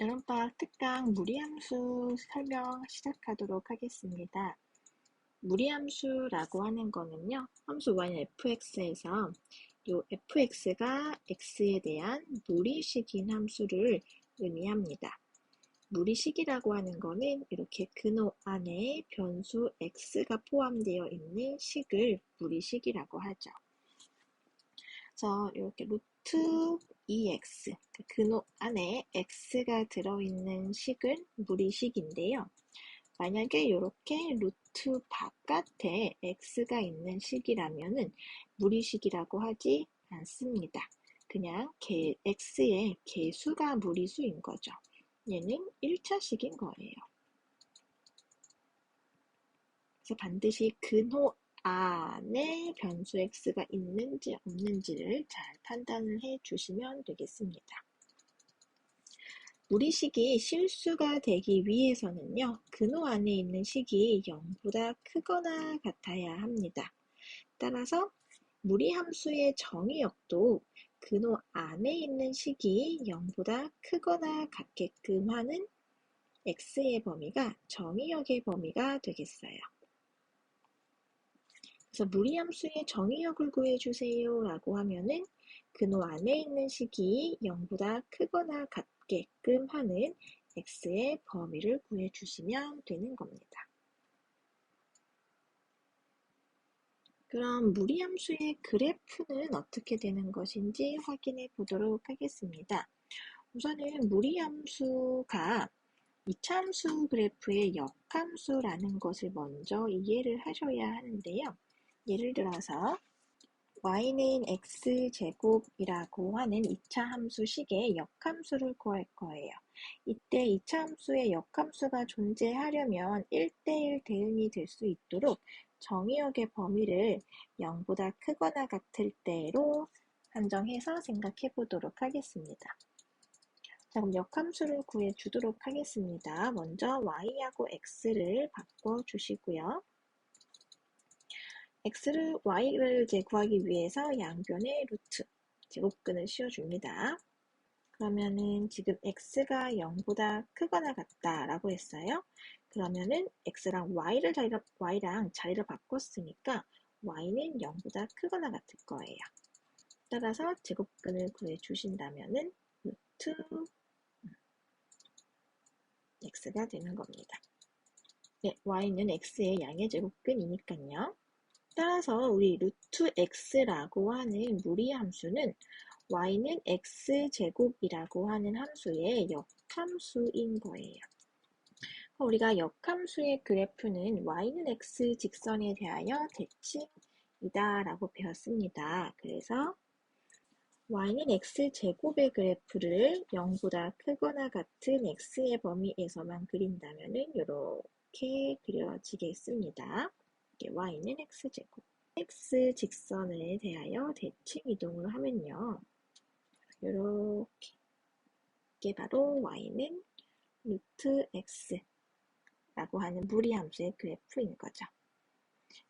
여름방학 특강 무리함수 설명 시작하도록 하겠습니다. 무리함수라고 하는 거는요, 함수 y fx에서 이 fx가 x에 대한 무리식인 함수를 의미합니다. 무리식이라고 하는 거는 이렇게 근호 안에 변수 x가 포함되어 있는 식을 무리식이라고 하죠. 그래서 이렇게 루트 2x, 그 근호 안에 x가 들어있는 식은 무리식인데요. 만약에 이렇게 루트 바깥에 x가 있는 식이라면 무리식이라고 하지 않습니다. 그냥 개, x의 개수가 무리수인 거죠. 얘는 1차식인 거예요. 그래서 반드시 근호 안에 변수 x가 있는지 없는지를 잘 판단을 해 주시면 되겠습니다. 무리식이 실수가 되기 위해서는요, 근호 안에 있는 식이 0보다 크거나 같아야 합니다. 따라서 무리 함수의 정의역도 근호 안에 있는 식이 0보다 크거나 같게끔 하는 x의 범위가 정의역의 범위가 되겠어요. 그래서 무리함수의 정의역을 구해주세요 라고 하면은 근호 안에 있는 식이 0보다 크거나 같게끔 하는 x의 범위를 구해주시면 되는 겁니다. 그럼 무리함수의 그래프는 어떻게 되는 것인지 확인해 보도록 하겠습니다. 우선은 무리함수가 이차함수 그래프의 역함수라는 것을 먼저 이해를 하셔야 하는데요. 예를 들어서 y는 x제곱이라고 하는 2차 함수식의 역함수를 구할 거예요. 이때 2차 함수의 역함수가 존재하려면 1대1 대응이 될 수 있도록 정의역의 범위를 0보다 크거나 같을 때로 한정해서 생각해 보도록 하겠습니다. 자, 그럼 역함수를 구해 주도록 하겠습니다. 먼저 y하고 x를 바꿔 주시고요. X를 y를 이제 구하기 위해서 양변의 루트 제곱근을 씌워줍니다. 그러면은 지금 x가 0보다 크거나 같다라고 했어요. 그러면은 x랑 y를 자리를, y랑 자리를 바꿨으니까 y는 0보다 크거나 같을 거예요. 따라서 제곱근을 구해 주신다면은 루트 x가 되는 겁니다. 네, y는 x의 양의 제곱근이니까요. 따라서 우리 루트 x라고 하는 무리 함수는 y는 x제곱이라고 하는 함수의 역함수인 거예요. 우리가 역함수의 그래프는 y는 x 직선에 대하여 대칭이다 라고 배웠습니다. 그래서 y는 x제곱의 그래프를 0보다 크거나 같은 x의 범위에서만 그린다면 이렇게 그려지겠습니다. Y는 x제곱. x 직선에 대하여 대칭 이동을 하면요. 이렇게. 이게 바로 y는 루트 x 라고 하는 무리함수의 그래프인 거죠.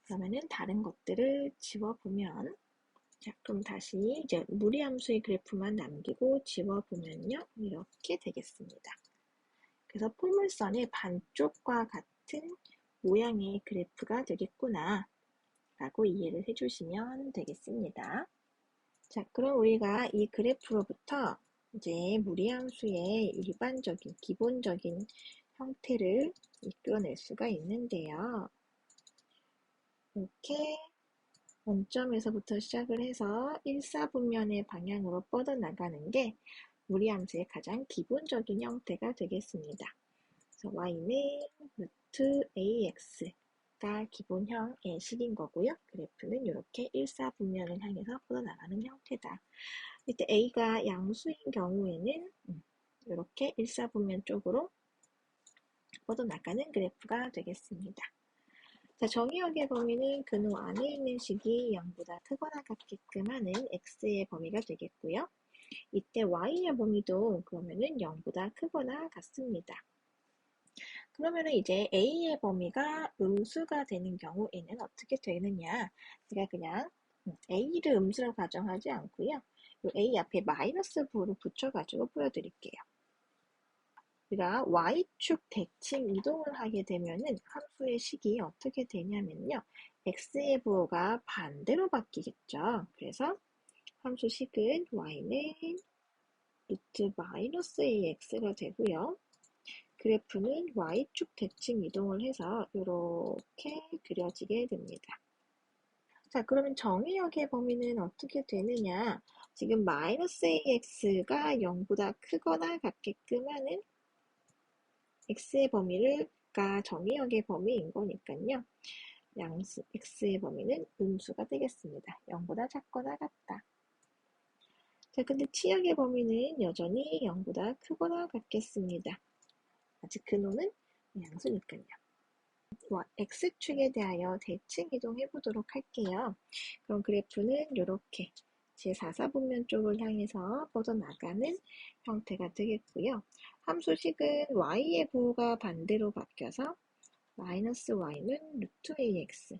그러면은 다른 것들을 지워보면 자, 그럼 다시 이제 무리함수의 그래프만 남기고 지워보면요. 이렇게 되겠습니다. 그래서 포물선의 반쪽과 같은 모양의 그래프가 되겠구나 라고 이해를 해주시면 되겠습니다. 자, 그럼 우리가 이 그래프로부터 이제 무리함수의 일반적인 기본적인 형태를 이끌어낼 수가 있는데요. 이렇게 원점에서부터 시작을 해서 1사분면의 방향으로 뻗어나가는 게 무리함수의 가장 기본적인 형태가 되겠습니다. 그래서 y는 루트 ax가 기본형의 식인 거고요. 그래프는 이렇게 1사분면을 향해서 뻗어나가는 형태다. 이때 a가 양수인 경우에는 이렇게 음, 1사분면 쪽으로 뻗어나가는 그래프가 되겠습니다. 자, 정의역의 범위는 근호 안에 있는 식이 0보다 크거나 같게끔 하는 x의 범위가 되겠고요. 이때 y의 범위도 그러면은 0보다 크거나 같습니다. 그러면은 이제 a의 범위가 음수가 되는 경우에는 어떻게 되느냐? 제가 그냥 a를 음수로 가정하지 않고요. a 앞에 마이너스 부를 붙여가지고 보여드릴게요. 우리가 y축 대칭 이동을 하게 되면은 함수의 식이 어떻게 되냐면요. x의 부호가 반대로 바뀌겠죠. 그래서 함수 식은 y는 루트 마이너스 ax가 되고요. 그래프는 y축 대칭 이동을 해서 이렇게 그려지게 됩니다. 자, 그러면 정의역의 범위는 어떻게 되느냐? 지금 마이너스 ax가 0보다 크거나 같게끔 하는 x의 범위를 가 정의역의 범위인 거니까요. 양수 x의 범위는 음수가 되겠습니다. 0보다 작거나 같다. 자, 근데 치역의 범위는 여전히 0보다 크거나 같겠습니다. 아직 근호는 양수니까요. x축에 대하여 대칭 이동해 보도록 할게요. 그럼 그래프는 이렇게 제4사분면 쪽을 향해서 뻗어나가는 형태가 되겠고요. 함수식은 y의 부호가 반대로 바뀌어서 마이너스 y는 루트 ax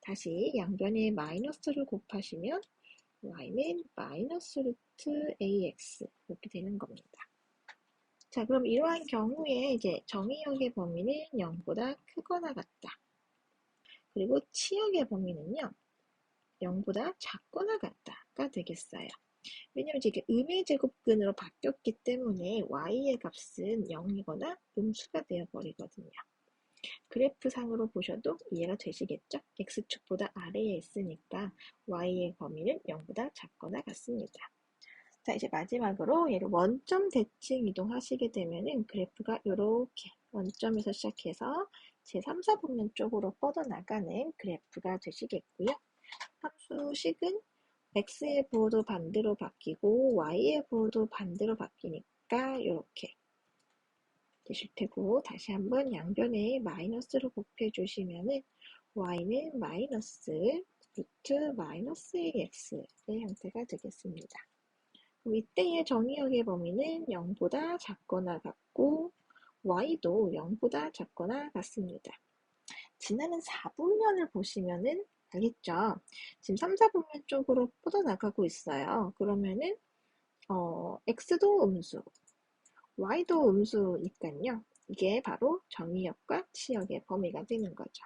다시 양변에 마이너스를 곱하시면 y는 마이너스 루트 ax 이렇게 되는 겁니다. 자, 그럼 이러한 경우에 이제 정의역의 범위는 0보다 크거나 같다. 그리고 치역의 범위는요, 0보다 작거나 같다가 되겠어요. 왜냐면 이게 음의 제곱근으로 바뀌었기 때문에 y의 값은 0이거나 음수가 되어버리거든요. 그래프상으로 보셔도 이해가 되시겠죠? x축보다 아래에 있으니까 y의 범위는 0보다 작거나 같습니다. 자, 이제 마지막으로 얘를 원점 대칭 이동하시게 되면은 그래프가 이렇게 원점에서 시작해서 제 3, 4분면 쪽으로 뻗어나가는 그래프가 되시겠고요. 함수식은 x의 부호도 반대로 바뀌고 y의 부호도 반대로 바뀌니까 이렇게 되실 테고 다시 한번 양변에 마이너스를 곱해 주시면은 y는 마이너스 루트 마이너스 x의 형태가 되겠습니다. 이때의 정의역의 범위는 0보다 작거나 같고 y도 0보다 작거나 같습니다. 지나는 4분면을 보시면은 알겠죠? 지금 3, 4분면 쪽으로 뻗어나가고 있어요. 그러면은 어, x도 음수, y도 음수니까요. 이게 바로 정의역과 치역의 범위가 되는 거죠.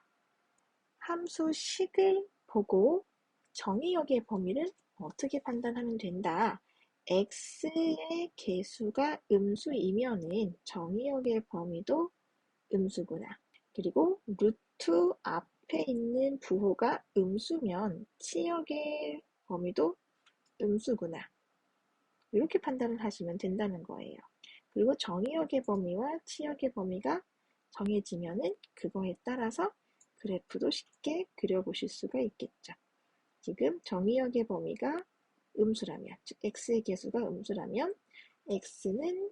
함수 식을 보고 정의역의 범위를 어떻게 판단하면 된다. X의 개수가 음수이면은 정의역의 범위도 음수구나. 그리고 루트 앞에 있는 부호가 음수면 치역의 범위도 음수구나. 이렇게 판단을 하시면 된다는 거예요. 그리고 정의역의 범위와 치역의 범위가 정해지면은 그거에 따라서 그래프도 쉽게 그려보실 수가 있겠죠. 지금 정의역의 범위가 음수라면, 즉 x의 개수가 음수라면 x는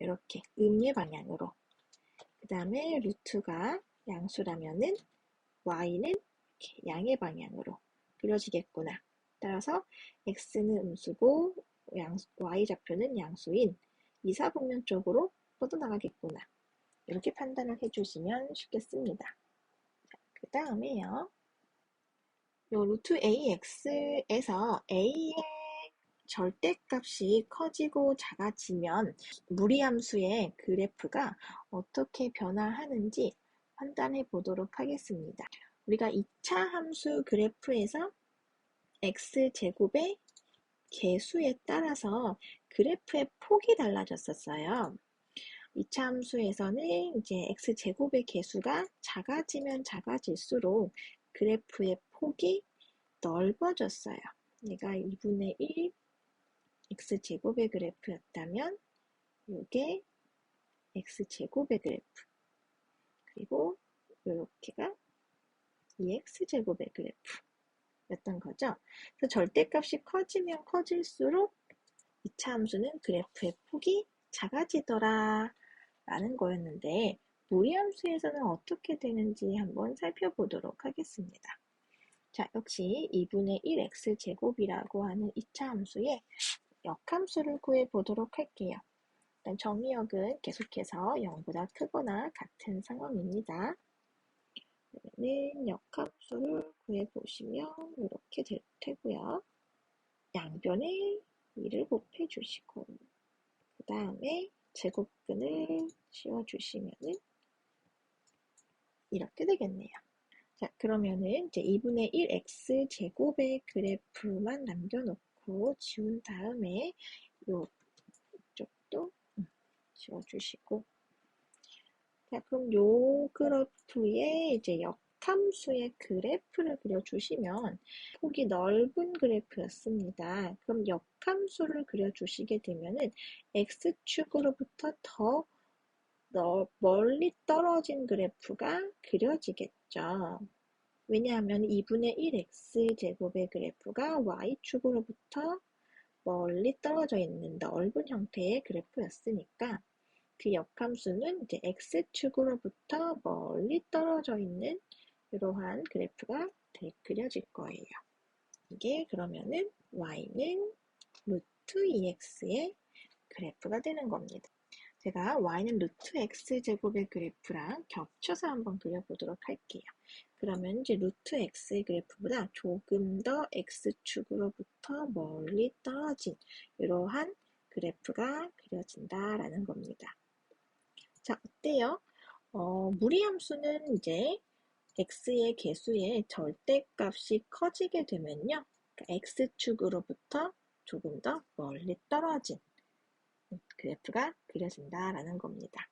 이렇게 음의 방향으로 그 다음에 루트가 양수라면은 y는 양의 방향으로 그려지겠구나. 따라서 x는 음수고 양, y 좌표는 양수인 이사분면 쪽으로 뻗어나가겠구나. 이렇게 판단을 해주시면 쉽겠습니다. 그 다음에요. 요 루트 AX에서 A의 절대값이 커지고 작아지면 무리함수의 그래프가 어떻게 변화하는지 판단해 보도록 하겠습니다. 우리가 2차 함수 그래프에서 x제곱의 개수에 따라서 그래프의 폭이 달라졌었어요. 2차 함수에서는 이제 x제곱의 개수가 작아지면 작아질수록 그래프의 폭이 넓어졌어요. 얘가 2분의 1 x제곱의 그래프였다면 이게 x제곱의 그래프 그리고 이렇게가 2x제곱의 그래프였던 거죠. 그래서 절대값이 커지면 커질수록 2차 함수는 그래프의 폭이 작아지더라 라는 거였는데 무리함수에서는 어떻게 되는지 한번 살펴보도록 하겠습니다. 자, 역시 2분의 1x제곱이라고 하는 2차 함수의 역함수를 구해보도록 할게요. 일단 정의역은 계속해서 0보다 크거나 같은 상황입니다. 그러면 역함수를 구해보시면 이렇게 될 테고요. 양변에 2를 곱해주시고 그 다음에 제곱근을 씌워주시면은 이렇게 되겠네요. 자, 그러면은 이제 2분의 1 x 제곱의 그래프만 남겨놓고 지운 다음에 요 쪽도 음, 지워주시고 자, 그럼 요 그래프에 이제 역함수의 그래프를 그려주시면 폭이 넓은 그래프였습니다. 그럼 역함수를 그려주시게 되면은 x축으로부터 더 멀리 떨어진 그래프가 그려지겠죠. 왜냐하면 2분의 1x제곱의 그래프가 y축으로부터 멀리 떨어져 있는 넓은 형태의 그래프였으니까 그 역함수는 이제 x축으로부터 멀리 떨어져 있는 이러한 그래프가 그려질 거예요. 이게 그러면은 y는 루트 2x의 그래프가 되는 겁니다. 제가 y는 루트 x제곱의 그래프랑 겹쳐서 한번 그려보도록 할게요. 그러면 이제 루트 x의 그래프보다 조금 더 x축으로부터 멀리 떨어진 이러한 그래프가 그려진다라는 겁니다. 자, 어때요? 어, 무리함수는 이제 x의 개수의 절대값이 커지게 되면요. 그러니까 x축으로부터 조금 더 멀리 떨어진 그래프가 그려진다라는 겁니다.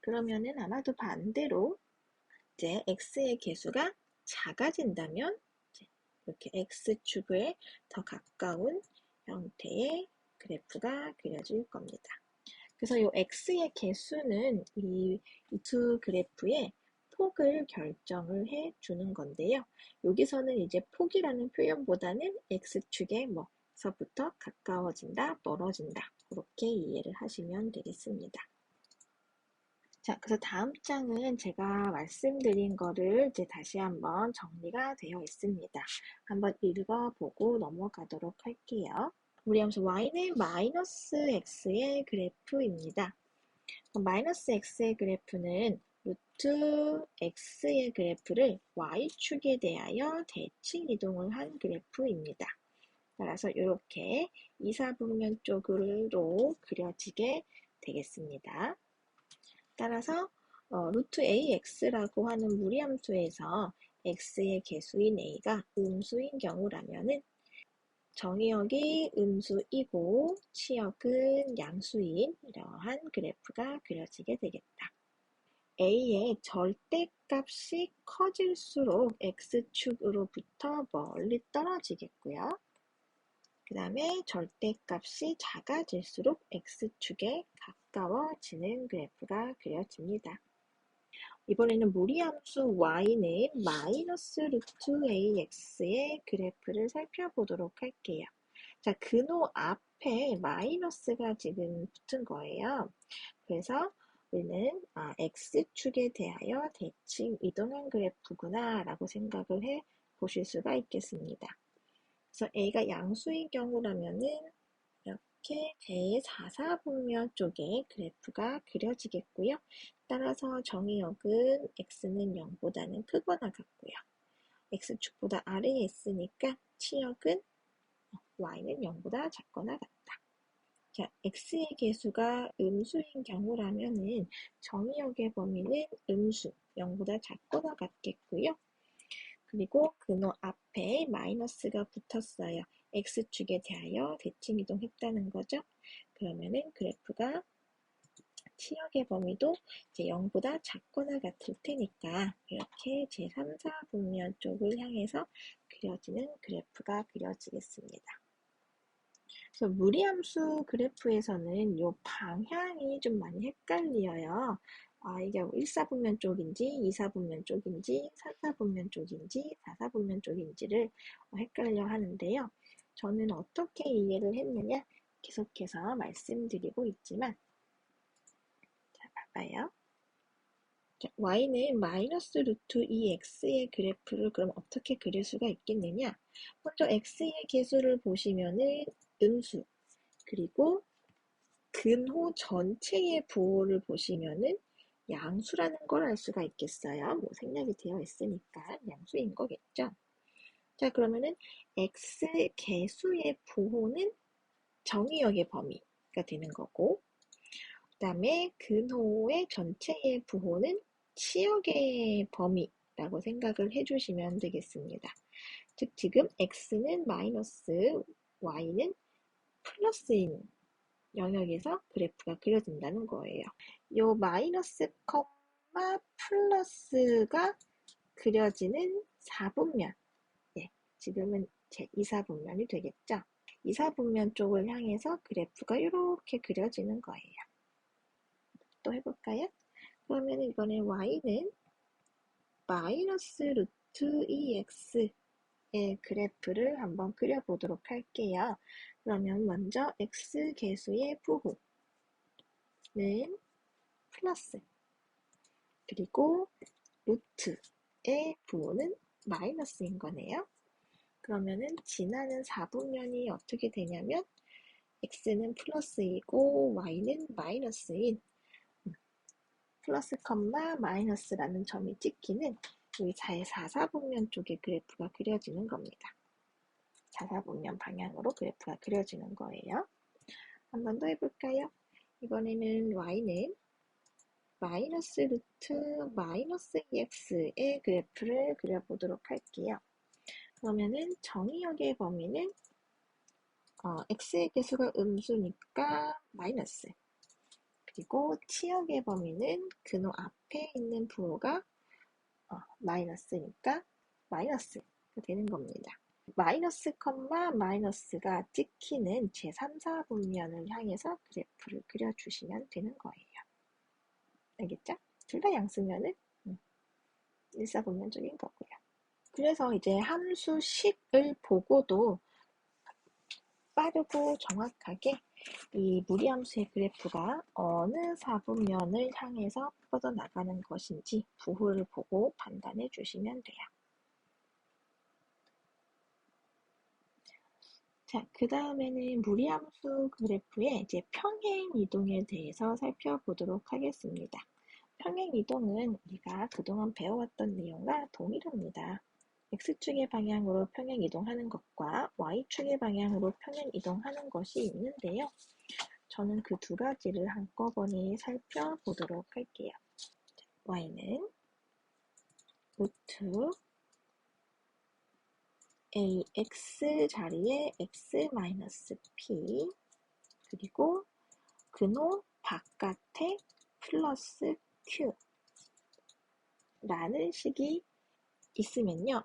그러면은 아마도 반대로 이제 x의 개수가 작아진다면 이렇게 x축에 더 가까운 형태의 그래프가 그려질 겁니다. 그래서 이 x의 개수는 이 두 그래프의 폭을 결정을 해 주는 건데요. 여기서는 이제 폭이라는 표현보다는 x축에 뭐서부터 가까워진다, 멀어진다 그렇게 이해를 하시면 되겠습니다. 자, 그래서 다음 장은 제가 말씀드린 거를 이제 다시 한번 정리가 되어 있습니다. 한번 읽어보고 넘어가도록 할게요. 우리 함수 y는 마이너스 x의 그래프입니다. 마이너스 x의 그래프는 루트 x의 그래프를 y축에 대하여 대칭 이동을 한 그래프입니다. 따라서 이렇게 이사분면 쪽으로 그려지게 되겠습니다. 따라서 어, 루트 ax라고 하는 무리함수에서 x의 개수인 a가 음수인 경우라면은 정의역이 음수이고 치역은 양수인 이러한 그래프가 그려지게 되겠다. a의 절대값이 커질수록 x축으로부터 멀리 떨어지겠고요. 그 다음에 절대값이 작아질수록 x축에 가까워지는 그래프가 그려집니다. 이번에는 무리함수 y는 마이너스 루트 ax의 그래프를 살펴보도록 할게요. 자, 근호 앞에 마이너스가 지금 붙은 거예요. 그래서 우리는 아, x축에 대하여 대칭 이동한 그래프구나 라고 생각을 해 보실 수가 있겠습니다. 그래서 A가 양수인 경우라면은 이렇게 제4사분면 쪽에 그래프가 그려지겠고요. 따라서 정의역은 x는 0보다는 크거나 같고요. x축보다 아래에 있으니까 치역은 y는 0보다 작거나 같다. 자, x의 개수가 음수인 경우라면은 정의역의 범위는 음수 0보다 작거나 같겠고요. 그리고 근호 앞에 마이너스가 붙었어요. x축에 대하여 대칭 이동했다는 거죠. 그러면은 그래프가 치역의 범위도 이제 0보다 작거나 같을 테니까 이렇게 제3, 4분면 쪽을 향해서 그려지는 그래프가 그려지겠습니다. 그래서 무리함수 그래프에서는 이 방향이 좀 많이 헷갈려요. 아, 이게 1사분면 쪽인지 2사분면 쪽인지 3사분면 쪽인지 4사분면 쪽인지를 헷갈려 하는데요. 저는 어떻게 이해를 했느냐 계속해서 말씀드리고 있지만 자, 봐봐요. 자, y는 마이너스 루트 2x의 그래프를 그럼 어떻게 그릴 수가 있겠느냐 먼저 x의 개수를 보시면은 음수 그리고 근호 전체의 부호를 보시면은 양수라는 걸 알 수가 있겠어요. 뭐 생략이 되어 있으니까 양수인 거겠죠. 자 그러면은 x 개수의 부호는 정의역의 범위가 되는 거고 그 다음에 근호의 전체의 부호는 치역의 범위라고 생각을 해주시면 되겠습니다. 즉 지금 x는 마이너스 y는 플러스인 영역에서 그래프가 그려진다는 거예요. 요 마이너스 컴마 플러스가 그려지는 4분면 네, 지금은 제 2사분면이 되겠죠. 2사분면 쪽을 향해서 그래프가 이렇게 그려지는 거예요. 또 해볼까요? 그러면 이번에 y는 마이너스 루트 2x의 그래프를 한번 그려보도록 할게요. 그러면 먼저 x 계수의 부호 는 플러스 그리고 루트의 부호는 마이너스인 거네요. 그러면은 지나는 4분면이 어떻게 되냐면 x는 플러스이고 y는 마이너스인 플러스 컴마 마이너스라는 점이 찍히는 여기 4사분면 쪽에 그래프가 그려지는 겁니다. 4사분면 방향으로 그래프가 그려지는 거예요. 한 번 더 해볼까요? 이번에는 y는 마이너스 루트 마이너스 2x의 그래프를 그려보도록 할게요. 그러면은 정의역의 범위는 어, x의 개수가 음수니까 마이너스 그리고 치역의 범위는 근호 앞에 있는 부호가 어, 마이너스니까 마이너스가 되는 겁니다. 마이너스 컴마 마이너스가 찍히는 제3, 4분면을 향해서 그래프를 그려주시면 되는 거예요. 알겠죠? 둘 다 양수면은 음, 일사분면적인 거고요. 그래서 이제 함수식을 보고도 빠르고 정확하게 이 무리함수의 그래프가 어느 사분면을 향해서 뻗어나가는 것인지 부호를 보고 판단해 주시면 돼요. 자, 그 다음에는 무리함수 그래프의 이제 평행 이동에 대해서 살펴보도록 하겠습니다. 평행 이동은 우리가 그동안 배워왔던 내용과 동일합니다. x축의 방향으로 평행 이동하는 것과 y축의 방향으로 평행 이동하는 것이 있는데요. 저는 그 두 가지를 한꺼번에 살펴보도록 할게요. y는 루트 ax 자리에 x-p 그리고 근호 바깥에 플러스 q 라는 식이 있으면요.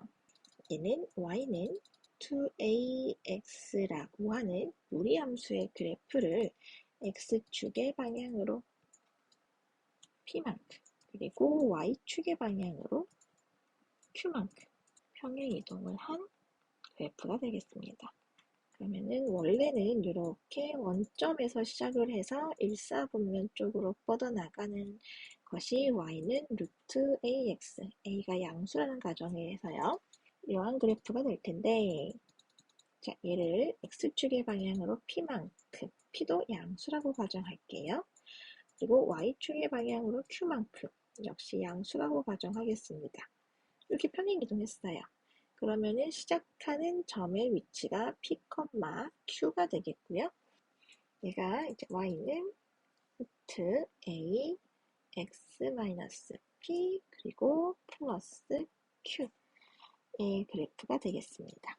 얘는 y는 2ax라고 하는 무리함수의 그래프를 x축의 방향으로 p만큼 그리고 y축의 방향으로 q만큼 평행 이동을 한 그래프가 되겠습니다. 그러면은 원래는 이렇게 원점에서 시작을 해서 일사분면 쪽으로 뻗어나가는 것이 y는 루트 ax, a가 양수라는 가정에서요. 이러한 그래프가 될 텐데 자 얘를 x축의 방향으로 p만큼, p도 양수라고 가정할게요. 그리고 y축의 방향으로 q만큼, 역시 양수라고 가정하겠습니다. 이렇게 평행 이동했어요. 그러면은 시작하는 점의 위치가 p, q가 되겠고요. 얘가 이제 y는 루트 a x-p 그리고 플러스 q의 그래프가 되겠습니다.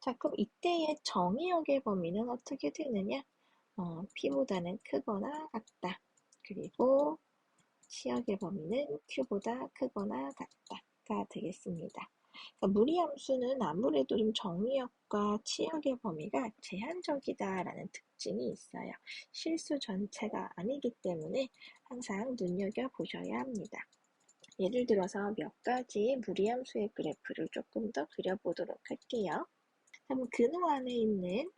자, 그럼 이때의 정의역의 범위는 어떻게 되느냐? 어, p보다는 크거나 같다. 그리고 치역의 범위는 q보다 크거나 같다가 되겠습니다. 그러니까 무리함수는 아무래도 좀 정의역과 치역의 범위가 제한적이다라는 특징이 있어요. 실수 전체가 아니기 때문에 항상 눈여겨보셔야 합니다. 예를 들어서 몇 가지 무리함수의 그래프를 조금 더 그려보도록 할게요. 그럼 근호 안에 있는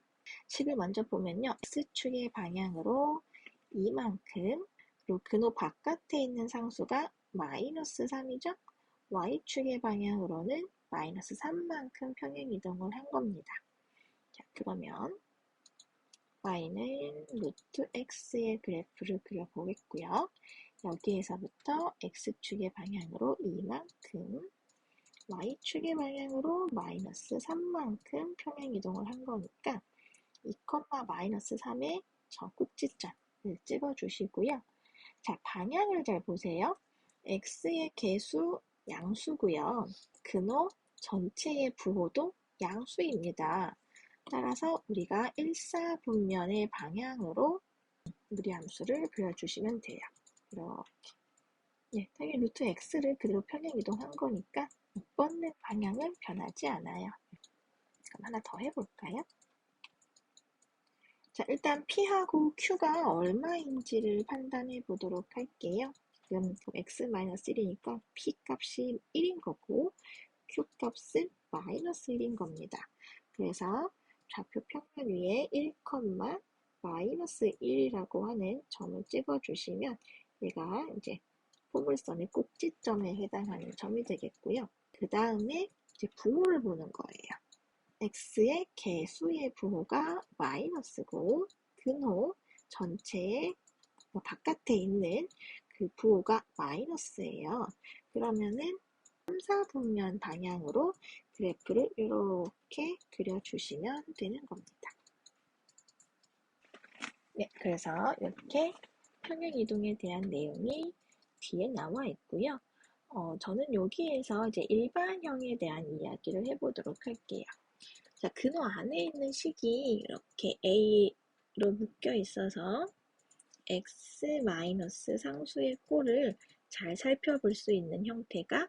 식을 먼저 보면요. X축의 방향으로 이만큼 그리고 근호 바깥에 있는 상수가 마이너스 3이죠. Y축의 방향으로는 마이너스 3만큼 평행 이동을 한 겁니다. 자, 그러면 y는 루트 x의 그래프를 그려보겠고요. 여기에서부터 x축의 방향으로 2만큼, y축의 방향으로 마이너스 3만큼 평행 이동을 한 거니까 2, 마이너스 3의 저 꼭지점을 찍어주시고요. 자, 방향을 잘 보세요. x의 개수 양수고요. 근호 전체의 부호도 양수입니다. 따라서 우리가 일사분면의 방향으로 무리함수를 그려주시면 돼요. 이렇게. 예, 당연히 루트 x를 그대로 평행 이동한 거니까 뻗는 방향은 변하지 않아요. 그럼 하나 더 해볼까요? 자, 일단 P하고 Q가 얼마인지를 판단해 보도록 할게요. 지금 x-1이니까 P 값이 1인 거고 Q 값은 마이너스 1인 겁니다. 그래서 좌표 평면 위에 1, 마이너스 1이라고 하는 점을 찍어주시면 얘가 이제 포물선의 꼭지점에 해당하는 점이 되겠고요. 그 다음에 이제 부호를 보는 거예요. x의 개수의 부호가 마이너스고 근호 전체의 뭐 바깥에 있는 그 부호가 마이너스예요. 그러면은 3, 4분면 방향으로 그래프를 이렇게 그려주시면 되는 겁니다. 네, 그래서 이렇게 평행 이동에 대한 내용이 뒤에 나와 있고요. 어, 저는 여기에서 이제 일반형에 대한 이야기를 해보도록 할게요. 자, 근호 안에 있는 식이 이렇게 A로 묶여 있어서 X 상수의 꼴을 잘 살펴볼 수 있는 형태가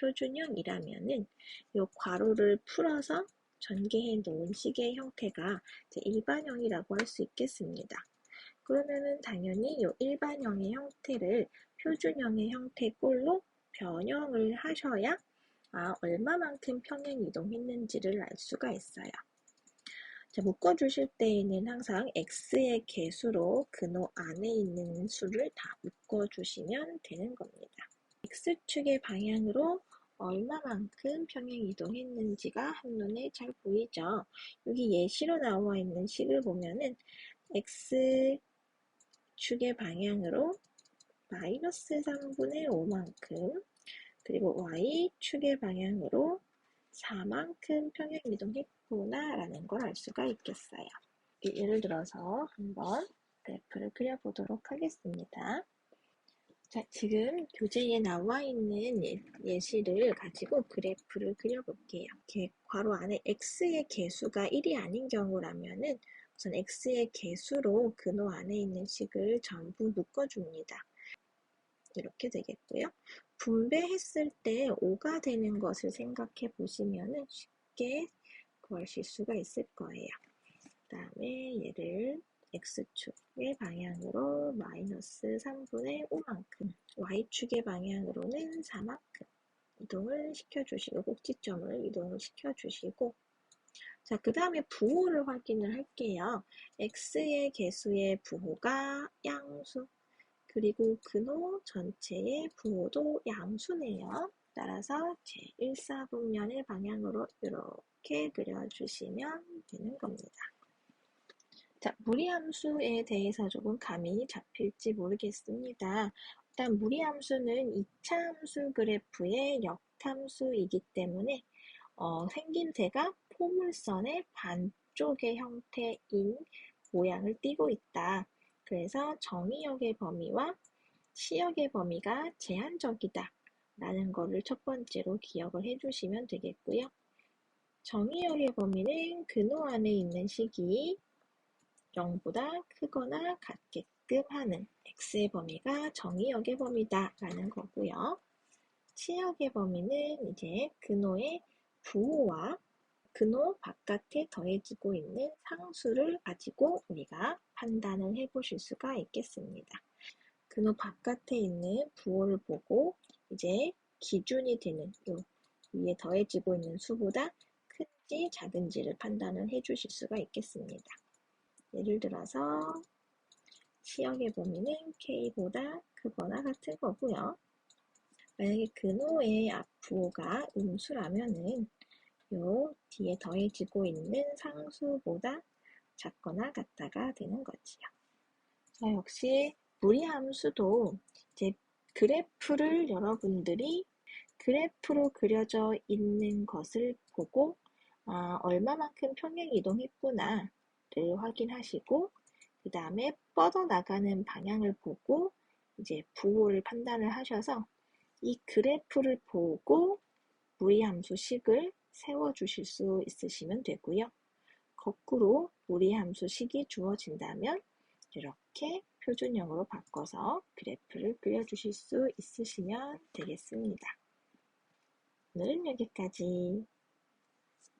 표준형이라면은 이 괄호를 풀어서 전개해 놓은 식의 형태가 일반형이라고 할 수 있겠습니다. 그러면은 당연히 이 일반형의 형태를 표준형의 형태 꼴로 변형을 하셔야 아, 얼마만큼 평행 이동했는지를 알 수가 있어요. 자, 묶어주실 때에는 항상 x의 개수로 근호 안에 있는 수를 다 묶어주시면 되는 겁니다. x축의 방향으로 얼마만큼 평행 이동했는지가 한눈에 잘 보이죠. 여기 예시로 나와 있는 식을 보면은 x축의 방향으로 마이너스 3분의 5만큼 그리고 y축의 방향으로 4만큼 평행 이동했 구나 라는 걸 알 수가 있겠어요. 예를 들어서 한번 그래프를 그려보도록 하겠습니다. 자, 지금 교재에 나와 있는 예, 시를 가지고 그래프를 그려볼게요. 이렇게 괄호 안에 x의 개수가 1이 아닌 경우라면은 우선 x의 개수로 근호 안에 있는 식을 전부 묶어줍니다. 이렇게 되겠고요. 분배했을 때 5가 되는 것을 생각해 보시면 쉽게 구하실 수가 있을 거예요. 그 다음에 얘를 x축의 방향으로 마이너스 3분의 5만큼 y축의 방향으로는 4만큼 이동을 시켜주시고 꼭지점을 이동을 시켜주시고 자, 그 다음에 부호를 확인을 할게요. x의 개수의 부호가 양수 그리고 근호 전체의 부호도 양수네요. 따라서 제1사분면의 방향으로 이렇게 그려주시면 되는 겁니다. 자, 무리함수에 대해서 조금 감이 잡힐지 모르겠습니다. 일단 무리함수는 2차 함수 그래프의 역함수이기 때문에 어, 생김새가 포물선의 반쪽의 형태인 모양을 띠고 있다. 그래서 정의역의 범위와 시역의 범위가 제한적이다. 라는 것을 첫 번째로 기억을 해주시면 되겠고요. 정의역의 범위는 근호 안에 있는 식이 0보다 크거나 같게끔 하는 x의 범위가 정의역의 범위다 라는 거고요. 치역의 범위는 이제 근호의 부호와 근호 바깥에 더해지고 있는 상수를 가지고 우리가 판단을 해 보실 수가 있겠습니다. 근호 바깥에 있는 부호를 보고 이제 기준이 되는 요 위에 더해지고 있는 수보다 큰지 작은지를 판단을 해 주실 수가 있겠습니다. 예를 들어서 시역의 범위는 K보다 크거나 같은 거고요. 만약에 근호의 앞부호가 음수라면은 요 뒤에 더해지고 있는 상수보다 작거나 같다가 되는 거지요. 자, 역시 무리함수도 그래프를 여러분들이 그래프로 그려져 있는 것을 보고 아, 얼마만큼 평행 이동했구나 를 확인하시고 그 다음에 뻗어나가는 방향을 보고 이제 부호를 판단을 하셔서 이 그래프를 보고 무리함수식을 세워주실 수 있으시면 되고요. 거꾸로 무리함수식이 주어진다면 이렇게 표준형으로 바꿔서 그래프를 그려주실 수 있으시면 되겠습니다. 오늘은 여기까지.